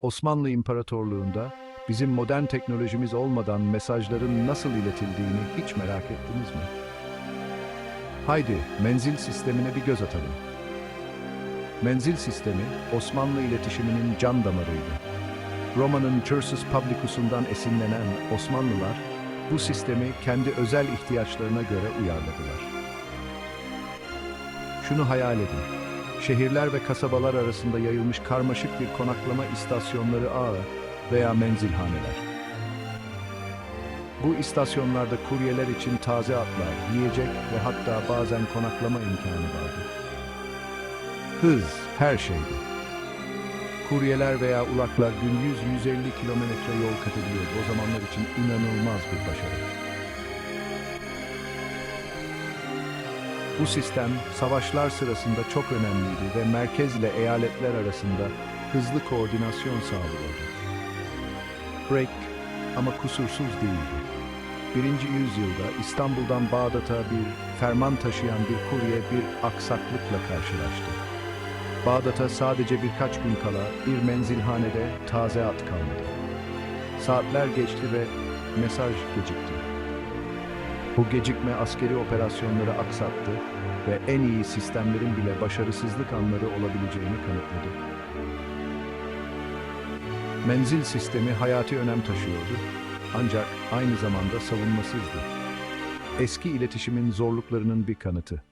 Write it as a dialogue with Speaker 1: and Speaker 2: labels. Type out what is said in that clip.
Speaker 1: Osmanlı İmparatorluğu'nda bizim modern teknolojimiz olmadan mesajların nasıl iletildiğini hiç merak ettiniz mi? Haydi menzil sistemine bir göz atalım. Menzil sistemi Osmanlı iletişiminin can damarıydı. Roma'nın Cursus Publicus'undan esinlenen Osmanlılar bu sistemi kendi özel ihtiyaçlarına göre uyarladılar. Şunu hayal edin. Şehirler ve kasabalar arasında yayılmış karmaşık bir konaklama istasyonları ağı veya menzilhaneler. Bu istasyonlarda kuryeler için taze atlar, yiyecek ve hatta bazen konaklama imkanı vardı. Hız her şeydi. Kuryeler veya ulaklar gün 100-150 kilometre yol kat ediyordu. O zamanlar için inanılmaz bir başarı. Bu sistem savaşlar sırasında çok önemliydi ve merkez ile eyaletler arasında hızlı koordinasyon sağlıyordu. Break ama kusursuz değildi. Birinci yüzyılda İstanbul'dan Bağdat'a bir ferman taşıyan bir kurye bir aksaklıkla karşılaştı. Bağdat'a sadece birkaç gün kala bir menzilhanede taze at kalmadı. Saatler geçti ve mesaj gecikti. Bu gecikme askeri operasyonları aksattı ve en iyi sistemlerin bile başarısızlık anları olabileceğini kanıtladı. Menzil sistemi hayati önem taşıyordu ancak aynı zamanda savunmasızdı. Eski iletişimin zorluklarının bir kanıtı.